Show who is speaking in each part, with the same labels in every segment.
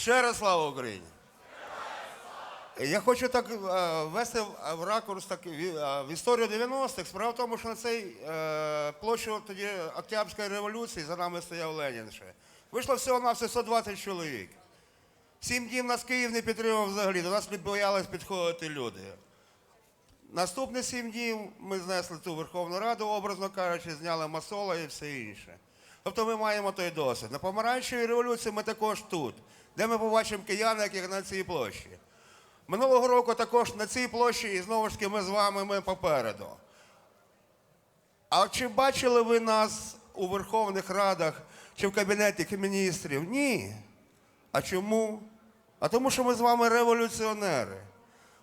Speaker 1: Ще раз слава Україні. Я хочу так е, ввести в- в ракурс так, е, в історію 90-х. Справа в тому, що на цей е, площу тоді Октябрьської революції за нами стояв Ленін ще. Вийшло всього на все 120 чоловік. Сім днів нас Київ не підтримав взагалі, до нас не боялись підходити люди. Наступні сім днів ми знесли ту Верховну Раду, образно кажучи, зняли Масола і все інше. Тобто ми маємо той досвід. На помаранчевій революції ми також тут, де ми побачимо киян, як на цій площі. Минулого року також на цій площі, і знову ж таки ми з вами ми попереду. А чи бачили ви нас у Верховних Радах чи в Кабінеті міністрів? Ні. А чому? А тому, що ми з вами революціонери.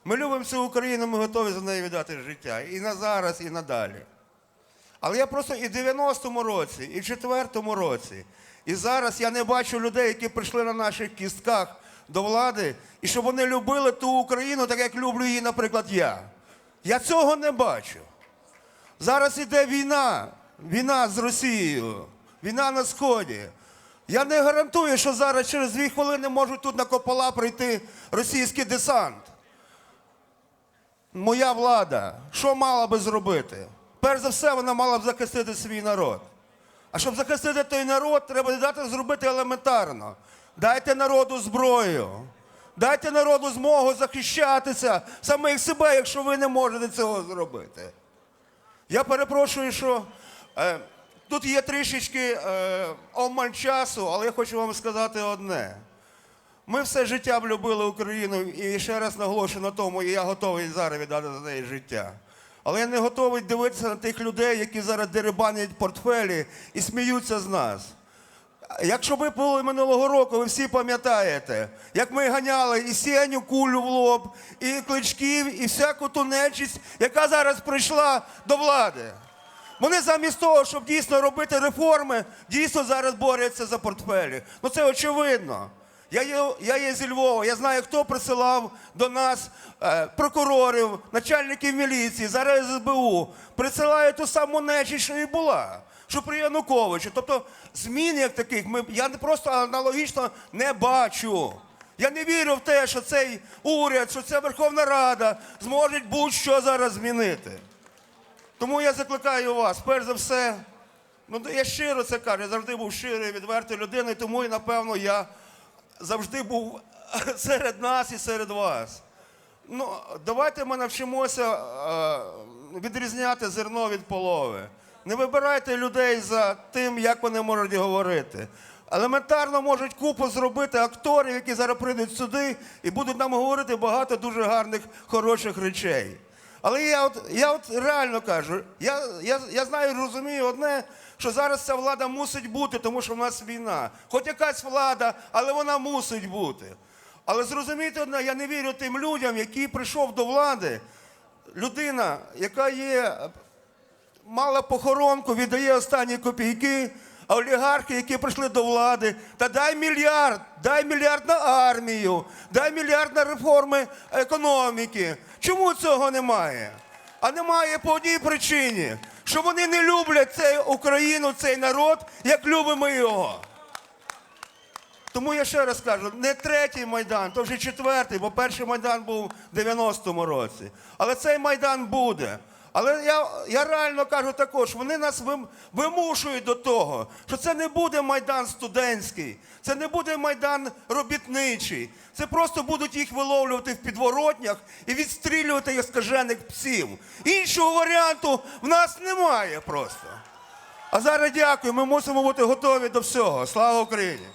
Speaker 1: Ми любимо цю Україну, ми готові за неї віддати життя. І на зараз, і надалі. Але я просто і в 90-му році, і в 4-му році, і зараз я не бачу людей, які прийшли на наших кістках до влади, і щоб вони любили ту Україну, так як люблю її, наприклад, я. Я цього не бачу. Зараз іде війна, війна з Росією, війна на Сході. Я не гарантую, що зараз через дві хвилини можуть тут на Копола прийти російський десант. Моя влада, що мала би зробити? Перш за все, вона мала б захистити свій народ. А щоб захистити той народ, треба дати зробити елементарно. Дайте народу зброю. Дайте народу змогу захищатися самих себе, якщо ви не можете цього зробити. Я перепрошую, що е, тут є трішечки е, омаль часу, але я хочу вам сказати одне. Ми все життя б любили Україну і ще раз наголошую на тому, і я готовий зараз віддати за неї життя. Але я не готовий дивитися на тих людей, які зараз дерибанять портфелі і сміються з нас. Якщо ви були минулого року, ви всі пам'ятаєте, як ми ганяли і сіню кулю в лоб, і кличків, і всяку ту нечисть, яка зараз прийшла до влади. Вони замість того, щоб дійсно робити реформи, дійсно зараз борються за портфелі. Ну це очевидно. Я є, я є зі Львова, я знаю, хто присилав до нас е, прокурорів, начальників міліції, зараз СБУ. Присилають ту саму нечість, що і була, що при Януковичу. Тобто змін як таких ми, я просто аналогічно не бачу. Я не вірю в те, що цей уряд, що ця Верховна Рада зможуть будь-що зараз змінити. Тому я закликаю вас, перш за все, ну я щиро це кажу, я завжди був щирий, відвертою людиною, тому і напевно я завжди був серед нас і серед вас. Ну, давайте ми навчимося е, відрізняти зерно від полови. Не вибирайте людей за тим, як вони можуть говорити. Елементарно можуть купу зробити акторів, які зараз прийдуть сюди і будуть нам говорити багато дуже гарних, хороших речей. Але я от, я от реально кажу, я, я, я знаю розумію одне, що зараз ця влада мусить бути, тому що в нас війна. Хоч якась влада, але вона мусить бути. Але зрозумійте одне, я не вірю тим людям, які прийшов до влади, людина, яка є, мала похоронку, віддає останні копійки, а олігархи, які прийшли до влади, та дай мільярд, дай мільярд на армію, дай мільярд на реформи економіки. Чому цього немає? А немає по одній причині, що вони не люблять цю Україну, цей народ, як любимо його. Тому я ще раз кажу, не третій майдан, то вже четвертий, бо перший майдан був в 90-му році. Але цей майдан буде. Але я, я реально кажу також, вони нас вимушують до того, що це не буде майдан студентський, це не буде майдан робітничий. Це просто будуть їх виловлювати в підворотнях і відстрілювати як скажених псів. Іншого варіанту в нас немає просто. А зараз дякую, ми мусимо бути готові до всього. Слава Україні!